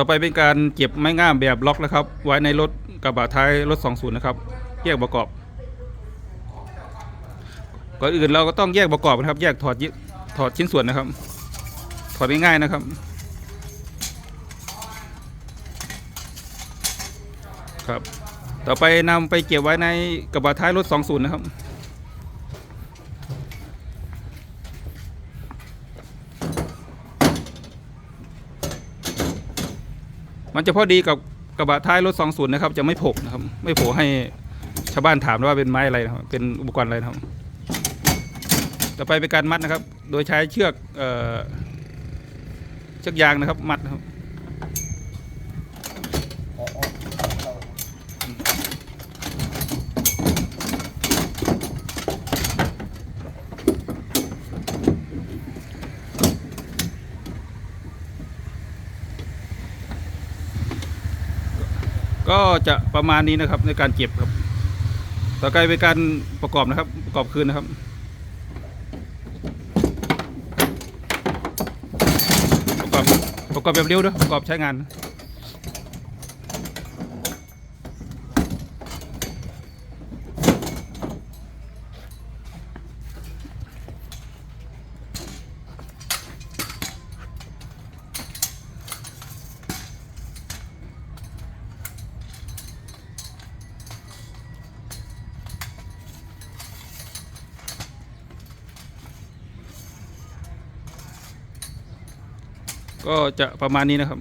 ต่อไปเป็นการเก็บไม้งามแบบล็อกนะครับ ไว้ในรถกระบะท้ายรถ 20 นะครับ แยกประกอบ ก่อนอื่นเราก็ต้องแยกประกอบนะครับ แยกถอดยิถอดชิ้นส่วนนะครับ ถอดง่ายๆนะครับ ครับ ต่อไปนำไปเก็บไว้ในกระบะท้ายรถ 20 นะครับ มันจะพอดีกับกระบะท้ายรถสองศูนย์นะครับ จะไม่โผกนะครับ ไม่โผล่ให้ชาวบ้านถามว่าเป็นไม้อะไรนะครับ เป็นอุปกรณ์อะไรนะครับ ต่อไปเป็นการมัดนะครับ โดยใช้เชือกเออเชือกยางนะครับ มัดนะครับ ก็จะประมาณนี้นะครับในการเก็บครับ ต่อไปเป็นการประกอบนะครับ ประกอบคืนนะครับประกอบประกอบแบบเร็วด้วยประกอบใช้งาน ก็จะประมาณนี้นะครับ